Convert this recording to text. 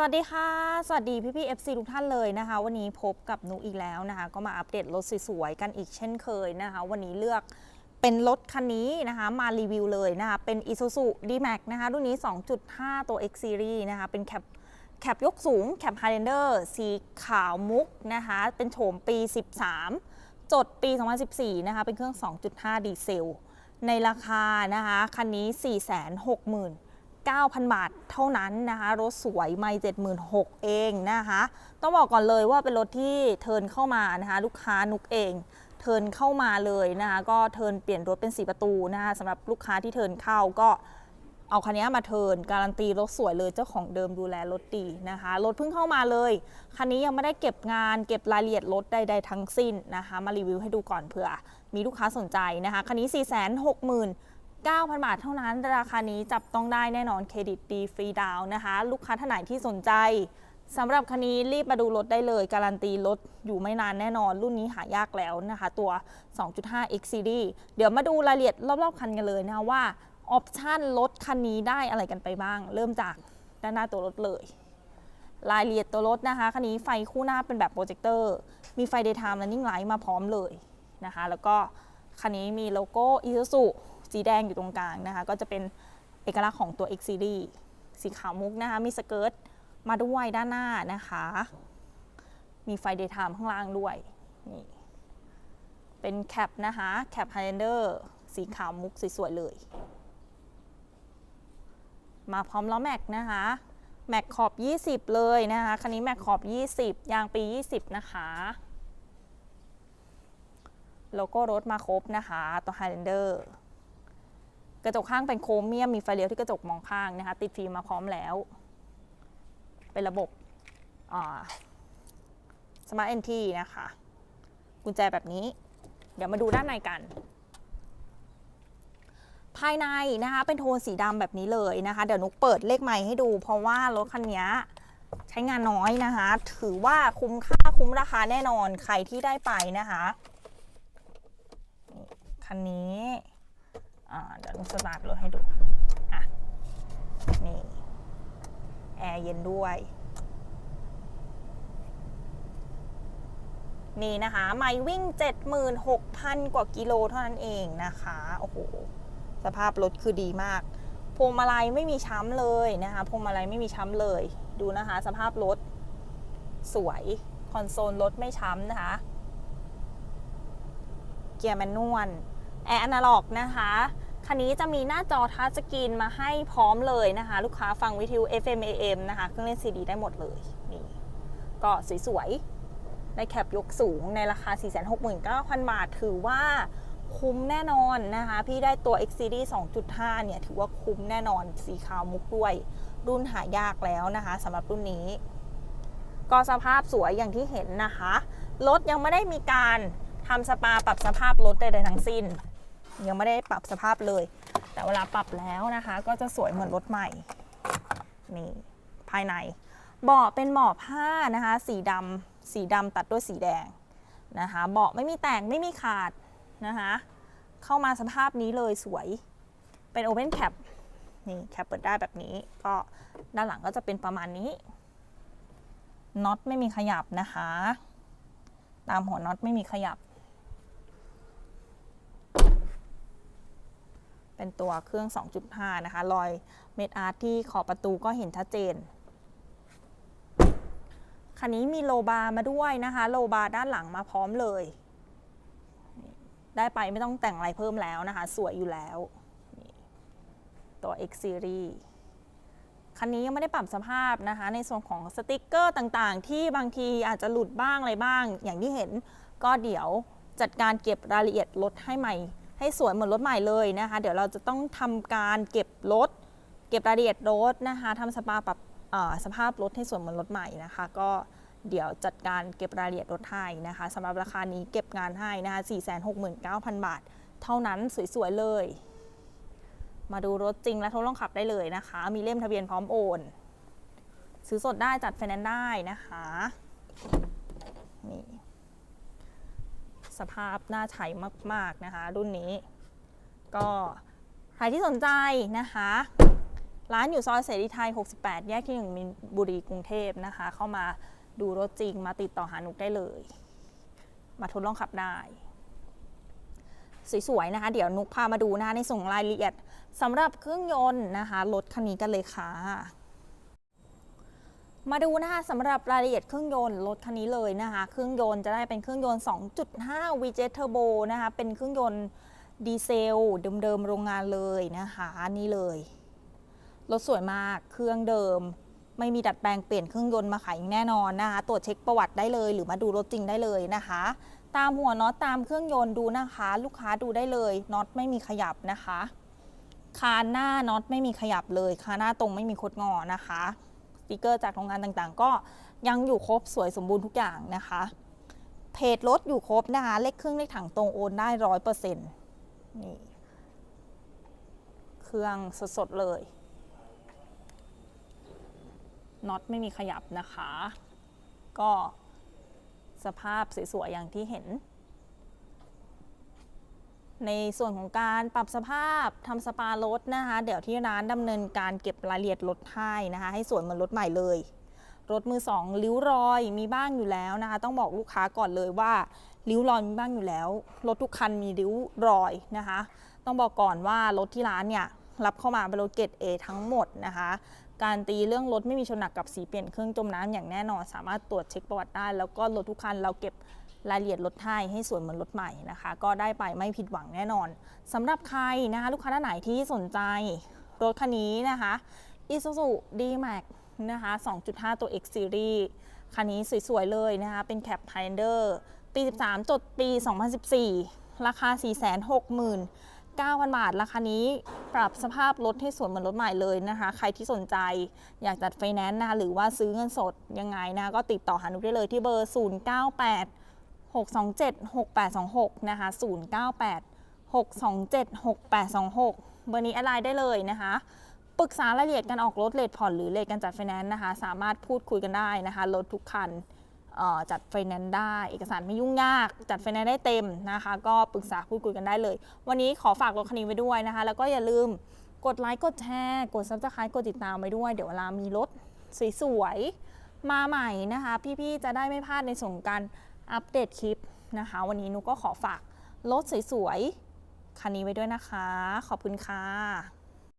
สวัสดีค่ะ สวัสดีพี่พี่ FC ทุกท่านเลยนะคะ วันนี้พบกับนุอีกแล้วนะคะ ก็มาอัปเดตรถสวยๆกันอีกเช่นเคยนะคะ วันนี้เลือกเป็นรถคันนี้นะคะ มารีวิวเลยนะคะ เป็น Isuzu D-Max นะคะ รุ่นนี้ 2.5 ตัว X Series นะคะ เป็นแคปแคปยกสูงแคป Highlander สีขาวมุกนะคะ เป็นโฉมปี 13 จดปี 2014 นะคะ เป็นเครื่อง 2.5 ดีเซล ในราคานะคะ คันนี้ 460,000 9,000 บาทเท่านั้นนะคะ รถสวยไม่76,000 เองนะคะ ต้องบอกก่อนเลยว่าเป็นรถที่เทินเข้ามานะคะ ลูกค้านุกเอง เทินเข้ามาเลยนะคะ ก็เทินเปลี่ยนรถเป็น 4 ประตูนะคะสำหรับลูกค้าที่เทินเข้าก็เอาคันนี้มาเทินการันตีรถสวยเลยเจ้าของเดิมดูแลรถดีนะคะรถเพิ่งเข้ามาเลย คันนี้ยังไม่ได้เก็บงานเก็บรายละเอียดรถใดๆทั้งสิ้นนะคะ มารีวิวให้ดูก่อนเผื่อ มีลูกค้าสนใจนะคะ คันนี้ 460,000 9,000 บาทเท่านั้น ราคานี้จับต้องได้แน่นอนเครดิตดีฟรีดาวนะคะ ลูกค้าท่านไหนที่สนใจสำหรับคันนี้รีบมาดูรถได้เลย การันตีรถอยู่ไม่นานแน่นอน รุ่นนี้หายากแล้วนะคะ ตัว 2.5 X Series เดี๋ยวมาดูรายละเอียดรอบๆคันกันเลยนะคะว่าออปชันรถคันนี้ได้อะไรกันไปบ้าง เริ่มจากด้านหน้าตัวรถเลย รายละเอียดตัวรถนะคะคันนี้ไฟคู่หน้าเป็นแบบโปรเจคเตอร์มีไฟ daytime running light มาพร้อมเลยนะคะ แล้วก็คันนี้มีโลโก้ Isuzu สีแดงอยู่ตรงกลางนะคะ ก็จะเป็นเอกลักษณ์ของตัว X Series สีขาวมุกนะคะ มีสเกิร์ตมาด้วยด้านหน้านะคะ มีไฟ daytime ข้างล่างด้วย นี่ เป็นแคปนะคะ แคป Highlander สีขาวมุกสวยๆเลย มาพร้อมล้อแม็กนะคะ แม็กขอบ 20 เลยนะคะ คันนี้แม็กขอบ 20 ยางปี 20 นะคะโลโก้รถมาครบนะคะ ตัว Highlander กระจกข้างเป็นโครเมียมมีไฟเลี้ยวที่กระจกมองข้างนะคะ ติดฟิล์มมาพร้อมแล้ว เป็นระบบสมาร์ทเอนทีนะคะ กุญแจแบบนี้ เดี๋ยวมาดูด้านในกัน ภายในนะคะเป็นโทนสีดำแบบนี้เลยนะคะ เดี๋ยวนุกเปิดเลขใหม่ให้ดู เพราะว่ารถคันนี้ใช้งานน้อยนะคะ ถือว่าคุ้มค่าคุ้มราคาแน่นอนใครที่ได้ไปนะคะคันนี้ อ่าเดี๋ยวสตาร์ทรถให้ดู อะ นี่ แอร์เย็นด้วย นี่นะคะ ไม่วิ่ง 76,000 กว่ากิโลเท่านั้นเองนะคะ โอ้โห สภาพรถคือดีมาก พวงมาลัยไม่มีช้ำเลยนะคะ พวงมาลัยไม่มีช้ำเลย ดูนะคะ สภาพรถสวย คอนโซลรถไม่ช้ำนะคะ เกียร์แมนนวลแอร์อนาล็อกนะคะ คันนี้จะมีหน้าจอทัชสกรีนมาให้พร้อมเลยนะคะ ลูกค้าฟังวิทยุ FM AM นะคะ เครื่องเล่นซีดีได้หมดเลยนี่ก็สวยๆได้แคปยกสูงในราคา 469,000 บาท ถือว่าคุ้มแน่นอนนะคะ พี่ได้ตัว X Series 2.5 เนี่ย ถือว่าคุ้มแน่นอนสีขาวมุกด้วย รุ่นหายากแล้วนะคะสำหรับรุ่นนี้ ก็สภาพสวยอย่างที่เห็นนะคะ รถยังไม่ได้มีการทำสปาปรับสภาพรถใดๆทั้งสิ้น ยังไม่ได้ปรับสภาพเลย แต่เวลาปรับแล้วนะคะ ก็จะสวยเหมือนรถใหม่นี่ภายในเบาะเป็นเบาะผ้านะคะ สีดำสีดำตัดด้วยสีแดงนะคะเบาะไม่มีแตกไม่มีขาดนะคะเข้ามาสภาพนี้เลยสวยเป็น Open Cap นี่แคปเปิดได้แบบนี้ ก็ด้านหลังก็จะเป็นประมาณนี้น็อตไม่มีขยับนะคะ ตามหัวน็อตไม่มีขยับ เป็นตัวเครื่อง 2.5 นะคะ รอยเม็ดอาร์ตที่ขอบประตูก็เห็นชัดเจน คันนี้มีโลบาร์มาด้วยนะคะ โลบาร์ด้านหลังมาพร้อมเลย ได้ไปไม่ต้องแต่งอะไรเพิ่มแล้วนะคะ สวยอยู่แล้ว ตัว X Series คันนี้ยังไม่ได้ปรับสภาพนะคะ ในส่วนของสติกเกอร์ต่างๆ ที่บางทีอาจจะหลุดบ้างอะไรบ้าง อย่างที่เห็นก็เดี๋ยวจัดการเก็บรายละเอียดรถให้ใหม่ ให้สวยเหมือนรถใหม่เลยนะคะ เดี๋ยวเราจะต้องทำการเก็บรถ เก็บรายละเอียดรถนะคะทำสปาปรับสภาพรถให้สวยเหมือนรถใหม่นะคะ ก็เดี๋ยวจัดการเก็บรายละเอียดรถให้นะคะสำหรับราคานี้เก็บงานให้นะคะ 469,000 บาท เท่านั้นสวยๆเลย มาดูรถจริงและทดลองขับได้เลยนะคะ มีเล่มทะเบียนพร้อมโอน ซื้อสดได้จัดไฟแนนซ์ได้นะคะ สภาพน่าใช้มาก ๆ นะคะ รุ่นนี้ ก็ใครที่สนใจนะคะ ร้านอยู่ซอยเสรีไทย 68 แยกที่ 1 มินบุรีกรุงเทพนะคะ เข้ามาดูรถจริงมาติดต่อหานุกได้เลย มาทดลองขับได้สวยๆนะคะ เดี๋ยวนุกพามาดูนะคะในส่วนของรายละเอียดสำหรับเครื่องยนต์นะคะรถคันนี้กันเลยค่ะ มาดูนะคะสำหรับรายละเอียดเครื่องยนต์รถคันนี้เลยนะคะ เครื่องยนต์จะได้เป็นเครื่องยนต์ 2.5 VJ Turbo นะคะ เป็นเครื่องยนต์ดีเซลเดิมๆโรงงานเลยนะคะนี่เลย รถสวยมาก เครื่องเดิม ไม่มีดัดแปลงเปลี่ยนเครื่องยนต์มาขายแน่นอนนะคะ ตรวจเช็คประวัติได้เลย หรือมาดูรถจริงได้เลยนะคะ ตามหัวน็อตตามเครื่องยนต์ดูนะคะ ลูกค้าดูได้เลย น็อตไม่มีขยับนะคะ คานหน้าน็อตไม่มีขยับเลย คานหน้าตรงไม่มีคดงอนะคะ ติกเกอร์จากโรงงานต่างๆ ก็ยังอยู่ครบสวยสมบูรณ์ทุกอย่างนะคะ เพจรถอยู่ครบนะคะเลขเครื่องเลขถังตรงโอนได้ร้อยเปอร์เซ็นต์นี่เครื่องสดๆเลยน็อตไม่มีขยับนะคะ ก็สภาพสวยๆอย่างที่เห็น ในส่วนของการปรับสภาพทำสปารถนะคะ เดี๋ยวที่ร้านดำเนินการเก็บรายละเอียดรถให้นะคะ ให้สวยเหมือนรถใหม่เลย รถมือสองริ้วรอยมีบ้างอยู่แล้วนะคะ ต้องบอกลูกค้าก่อนเลยว่าริ้วรอยมีบ้างอยู่แล้ว รถทุกคันมีริ้วรอยนะคะ ต้องบอกก่อนว่ารถที่ร้านเนี่ยรับเข้ามาเป็นรถเกรด A ทั้งหมดนะคะ การตีเรื่องรถไม่มีชนหนักกับสีเปลี่ยนเครื่องจมน้ำอย่างแน่นอน สามารถตรวจเช็คประวัติได้ แล้วก็รถทุกคันเราเก็บ รายละเอียดรถให้ให้สวยเหมือนรถใหม่นะคะ ก็ได้ไปไม่ผิดหวังแน่นอนสำหรับใครนะคะลูกค้าท่านไหนที่สนใจรถคันนี้นะคะ Isuzu D-Max นะคะ 2.5 ตัว X Series คันนี้สวย ๆ เลยนะคะ เป็นแคป Highlander ปี 13 จดปี 2014 ราคา 469,000 บาท ราคานี้ปรับสภาพรถให้สวยเหมือนรถใหม่เลยนะคะ ใครที่สนใจอยากจัดไฟแนนซ์นะคะ หรือว่าซื้อเงินสดยังไงนะ ก็ติดต่อหานุได้เลยที่เบอร์ 098 627 6826 นะคะ 098 627 6826 เบอร์นี้อะไรได้เลยนะคะปรึกษารายละเอียดการออกรถเลทผ่อนหรือเลทการจัดไฟแนนซ์นะคะ สามารถพูดคุยกันได้นะคะรถทุกคันจัดไฟแนนซ์ได้ เอกสารไม่ยุ่งยาก จัดไฟแนนซ์ได้เต็มนะคะ ก็ปรึกษาพูดคุยกันได้เลย วันนี้ขอฝากรถคันนี้ไว้ด้วยนะคะ แล้วก็อย่าลืมกดไลค์กดแชร์กดซับสไครต์กดติดตามไว้ด้วย เดี๋ยวเวลามีรถสวยๆมาใหม่นะคะ พี่ๆจะได้ไม่พลาดในส่วนของการ อัปเดตคลิปนะคะ วันนี้นุกก็ขอฝากรถสวยๆคันนี้ไว้ด้วยนะคะ ขอบคุณค่ะ